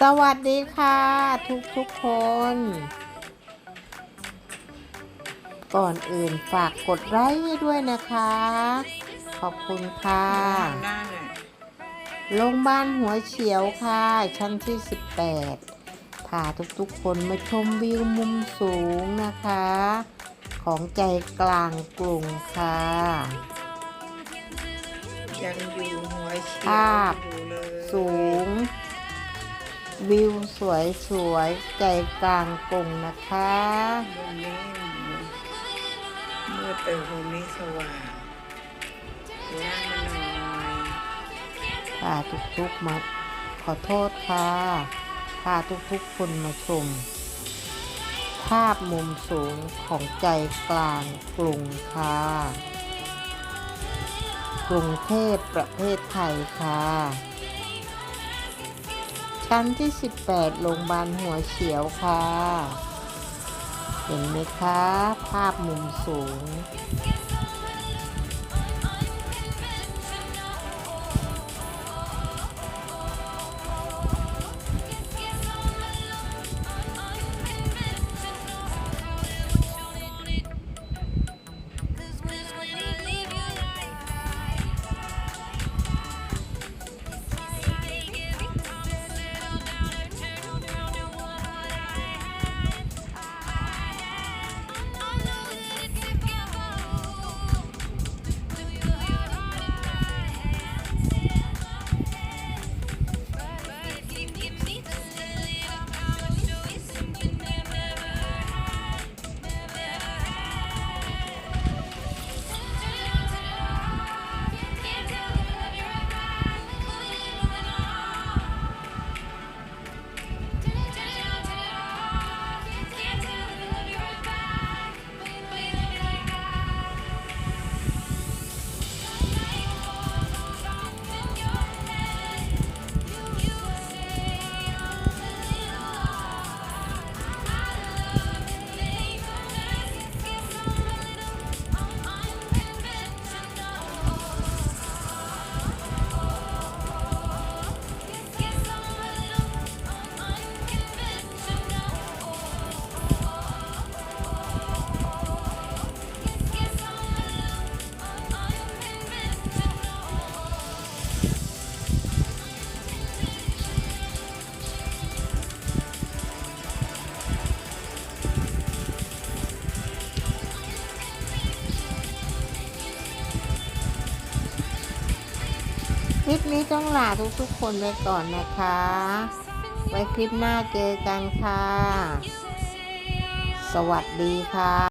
สวัสดีค่ะ ทุกทุกๆคน ก่อนอื่นฝากกดไลค์ให้ด้วยนะคะ ขอบคุณค่ะหน้าน่ะโรงพยาบาลหัวเฉียวค่ะ ชั้นที่ 18พาทุกๆคนมาชมวิวมุมสูงนะคะ ของใจกลางกรุงค่ะยังอยู่หัวเฉียภาพวอยู่เลยสูง วิวสวยสวยๆใจกลางกรุงนะคะมุมนี้มืดแต่มุมนี้สว่างล่างมาหน่อยพาทุกๆมาขอโทษค่ะพาทุกๆคนมาชม ภาพมุมสูงของใจกลางกรุงค่ะ กรุงเทพประเทศไทยค่ะ ชั้นที่ 18 โรงพยาบาลหัวเฉียวค่ะ เห็นไหมคะ ภาพมุมสูง ลิปนี้ต้องลาทุกๆคนไปก่อนนะคะ ไว้คลิปหน้าเจอกันค่ะ สวัสดีค่ะ